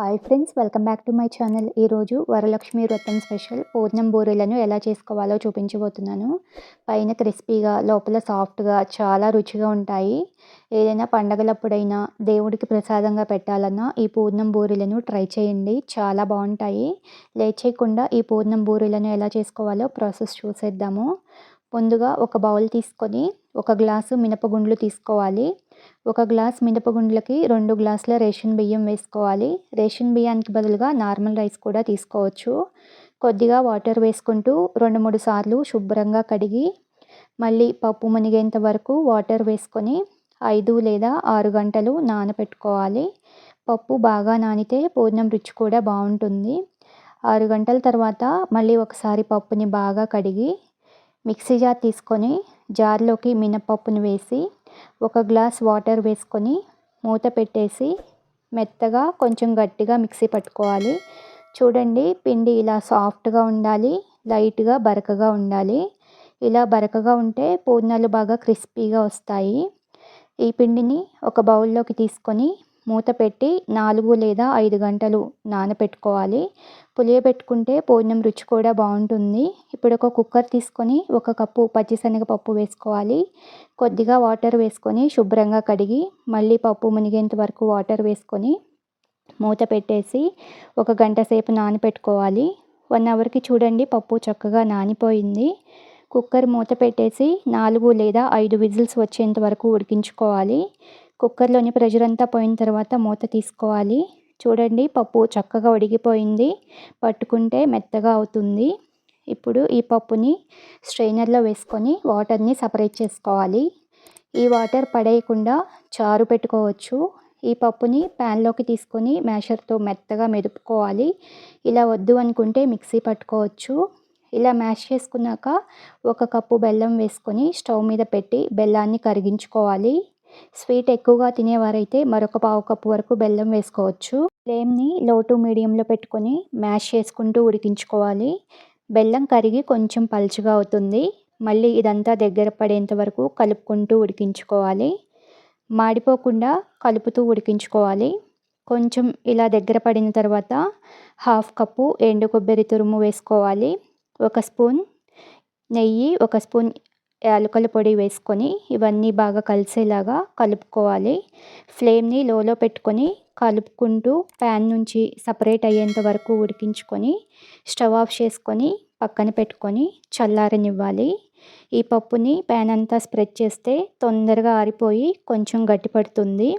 Hi friends welcome back to my channel. ఈరోజు వరలక్ష్మి వ్రతం special. పూర్ణం బూరెలను ఎలా చేసుకోవాలో చూపించబోతున్నాను. పైన క్రిస్పీగా లోపల సాఫ్ట్గా చాలా రుచిగా ఉంటాయి. ఏదైనా పండగలప్పుడైనా దేవుడికి ప్రసాదంగా పెట్టాలన్నా ఈ పూర్ణం బూరెలను ట్రై చేయండి. చాలా బాగుంటాయి. లేట్ చేయకుండా ఈ పూర్ణం బూరెలను ఎలా చేసుకోవాలో ప్రాసెస్ చూసేద్దాము. ముందుగా ఒక బౌల్ తీసుకొని ఒక గ్లాసు మినపగుండ్లు తీసుకోవాలి. ఒక గ్లాస్ మినపగుండ్లకి రెండు గ్లాసుల రేషన్ బియ్యం వేసుకోవాలి. రేషన్ బియ్యానికి బదులుగా నార్మల్ రైస్ కూడా తీసుకోవచ్చు. కొద్దిగా వాటర్ వేసుకుంటూ రెండు మూడు సార్లు శుభ్రంగా కడిగి మళ్ళీ పప్పు మునిగేంత వరకు వాటర్ వేసుకొని ఐదు లేదా ఆరు గంటలు నానబెట్టుకోవాలి పప్పు బాగా నానితే పూర్ణం రుచి కూడా బాగుంటుంది. ఆరు గంటల తర్వాత మళ్ళీ ఒకసారి పప్పుని బాగా కడిగి మిక్సీ జార్ తీసుకొని జార్లోకి మినపప్పును వేసి ఒక గ్లాస్ వాటర్ వేసుకొని మూత పెట్టేసి మెత్తగా కొంచెం గట్టిగా మిక్సీ పట్టుకోవాలి. చూడండి పిండి ఇలా సాఫ్ట్గా ఉండాలి లైట్గా బరకగా ఉండాలి. ఇలా బరకగా ఉంటే పూర్ణాలు బాగా క్రిస్పీగా వస్తాయి. ఈ పిండిని ఒక బౌల్లోకి తీసుకొని మూత పెట్టి నాలుగు లేదా ఐదు గంటలు నానబెట్టుకోవాలి పులియబెట్టుకుంటే పూర్ణం రుచి కూడా బాగుంటుంది. ఇప్పుడు ఒక కుక్కర్ తీసుకొని ఒక కప్పు పచ్చిశనగపప్పు వేసుకోవాలి. కొద్దిగా వాటర్ వేసుకొని శుభ్రంగా కడిగి మళ్ళీ పప్పు మునిగేంత వరకు వాటర్ వేసుకొని మూత పెట్టేసి ఒక గంట సేపు నానబెట్టుకోవాలి వన్ అవర్కి చూడండి పప్పు చక్కగా నానిపోయింది. కుక్కర్ మూత పెట్టేసి నాలుగు లేదా ఐదు విజిల్స్ వచ్చేంత వరకు ఉడికించుకోవాలి. కుక్కర్లోని ప్రెషర్ అంతా పోయిన తర్వాత మూత తీసుకోవాలి. చూడండి పప్పు చక్కగా ఉడికిపోయింది. పట్టుకుంటే మెత్తగా అవుతుంది. ఇప్పుడు ఈ పప్పుని స్ట్రైనర్లో వేసుకొని వాటర్ని సపరేట్ చేసుకోవాలి. ఈ వాటర్ పడేయకుండా చారు పెట్టుకోవచ్చు. ఈ పప్పుని ప్యాన్లోకి తీసుకొని మ్యాషర్తో మెత్తగా మెదుపుకోవాలి. ఇలా వద్దు అనుకుంటే మిక్సీ పట్టుకోవచ్చు. ఇలా మ్యాష్ చేసుకున్నాక ఒక కప్పు బెల్లం వేసుకొని స్టవ్ మీద పెట్టి బెల్లాన్ని కరిగించుకోవాలి. స్వీట్ ఎక్కువగా తినేవారైతే మరొక పావు కప్పు వరకు బెల్లం వేసుకోవచ్చు. ఫ్లేమ్ని లో టు మీడియంలో పెట్టుకొని మ్యాష్ చేసుకుంటూ ఉడికించుకోవాలి. బెల్లం కరిగి కొంచెం పలుచగా అవుతుంది. మళ్ళీ ఇదంతా దగ్గర పడేంత వరకు కలుపుకుంటూ ఉడికించుకోవాలి. మాడిపోకుండా కలుపుతూ ఉడికించుకోవాలి. కొంచెం ఇలా దగ్గర పడిన తర్వాత హాఫ్ కప్పు ఎండు కొబ్బరి తురుము వేసుకోవాలి. ఒక స్పూన్ నెయ్యి ఒక స్పూన్ యాలకుల పొడి వేసుకొని ఇవన్నీ బాగా కలిసేలాగా కలుపుకోవాలి. ఫ్లేమ్ని లోలో పెట్టుకొని కలుపుకుంటూ ప్యాన్ నుంచి సపరేట్ అయ్యేంత వరకు ఉడికించుకొని స్టవ్ ఆఫ్ చేసుకొని పక్కన పెట్టుకొని చల్లారనివ్వాలి. ఈ పప్పుని ప్యాన్ అంతా స్ప్రెడ్ చేస్తే తొందరగా ఆరిపోయి కొంచెం గట్టిపడుతుంది.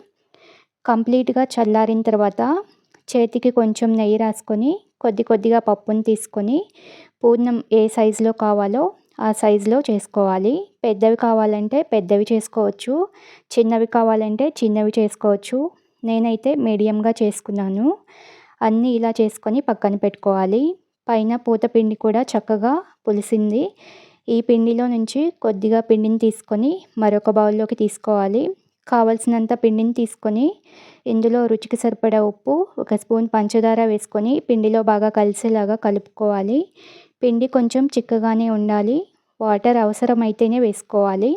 కంప్లీట్గా చల్లారిన తర్వాత చేతికి కొంచెం నెయ్యి రాసుకొని కొద్ది కొద్దిగా పప్పుని తీసుకొని పూర్ణం ఏ సైజులో కావాలో ఆ సైజులో చేసుకోవాలి. పెద్దవి కావాలంటే పెద్దవి చేసుకోవచ్చు. చిన్నవి కావాలంటే చిన్నవి చేసుకోవచ్చు. నేనైతే మీడియంగా చేసుకున్నాను. అన్నీ ఇలా చేసుకొని పక్కన పెట్టుకోవాలి. పైన పూత పిండి కూడా చక్కగా పులిసింది. ఈ పిండిలో నుంచి కొద్దిగా పిండిని తీసుకొని మరొక బౌల్లోకి తీసుకోవాలి. కావలసినంత పిండిని తీసుకొని ఇందులో రుచికి సరిపడా ఉప్పు ఒక స్పూన్ పంచదార వేసుకొని పిండిలో బాగా కలిసేలాగా కలుపుకోవాలి. పిండి కొంచెం చిక్కగానే ఉండాలి. వాటర్ అవసరమైతేనే వేసుకోవాలి.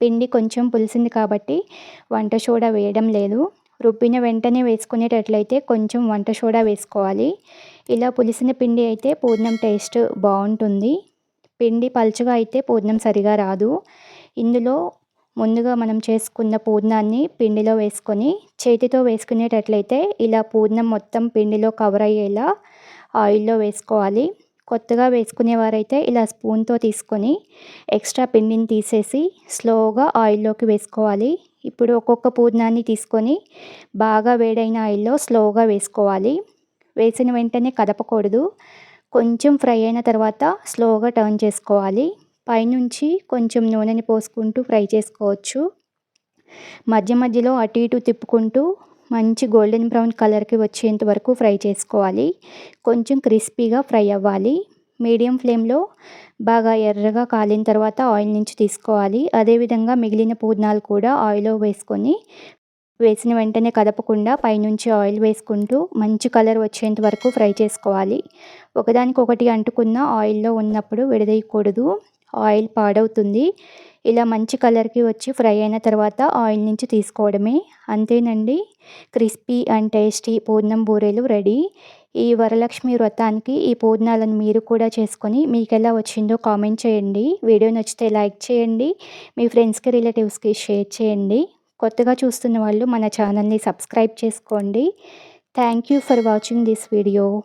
పిండి కొంచెం పులిసింది కాబట్టి వంట సోడా వేయడం లేదు. రుబ్బిన వెంటనే వేసుకునేటట్లయితే కొంచెం వంట సోడా వేసుకోవాలి. ఇలా పులిసిన పిండి అయితే పూర్ణం టేస్ట్ బాగుంటుంది. పిండి పలుచగా అయితే పూర్ణం సరిగా రాదు. ఇందులో ముందుగా మనం చేసుకున్న పూర్ణాన్ని పిండిలో వేసుకొని చేతితో వేసుకునేటట్లయితే ఇలా పూర్ణం మొత్తం పిండిలో కవర్ అయ్యేలా ఆయిల్లో వేసుకోవాలి. కొత్తగా వేసుకునేవారైతే ఇలా స్పూన్తో తీసుకొని ఎక్స్ట్రా పిండిని తీసేసి స్లోగా ఆయిల్లోకి వేసుకోవాలి. ఇప్పుడు ఒక్కొక్క పూర్ణాన్ని తీసుకొని బాగా వేడైన ఆయిల్లో స్లోగా వేసుకోవాలి. వేసిన వెంటనే కదపకూడదు. కొంచెం ఫ్రై అయిన తర్వాత స్లోగా టర్న్ చేసుకోవాలి. పైనుంచి కొంచెం నూనెని పోసుకుంటూ ఫ్రై చేసుకోవచ్చు. మధ్య మధ్యలో అటు ఇటు తిప్పుకుంటూ మంచి గోల్డెన్ బ్రౌన్ కలర్కి వచ్చేంత వరకు ఫ్రై చేసుకోవాలి. కొంచెం క్రిస్పీగా ఫ్రై అవ్వాలి. మీడియం ఫ్లేమ్లో బాగా ఎర్రగా కాలిన తర్వాత ఆయిల్ నుంచి తీసుకోవాలి. అదేవిధంగా మిగిలిన పూర్ణాలు కూడా ఆయిల్లో వేసుకొని వేసిన వెంటనే కదపకుండా పైనుంచి ఆయిల్ వేసుకుంటూ మంచి కలర్ వచ్చేంత వరకు ఫ్రై చేసుకోవాలి. ఒకదానికొకటి అంటుకున్న ఆయిల్లో ఉన్నప్పుడు విడదీయకూడదు. ఆయిల్ పాడవుతుంది. ఇలా మంచి కలర్కి వచ్చి ఫ్రై అయిన తర్వాత ఆయిల్ నుంచి తీసుకోవడమే. అంతేనండి. క్రిస్పీ అండ్ టేస్టీ పూర్ణం బూరెలు రెడీ. ఈ వరలక్ష్మి వ్రతానికి ఈ పూర్ణాలను మీరు కూడా చేసుకొని మీకు ఎలా వచ్చిందో కామెంట్ చేయండి. వీడియో నచ్చితే లైక్ చేయండి. మీ ఫ్రెండ్స్కి రిలేటివ్స్కి షేర్ చేయండి. కొత్తగా చూస్తున్న వాళ్ళు మన ఛానల్ని సబ్స్క్రైబ్ చేసుకోండి. Thank you for watching this video.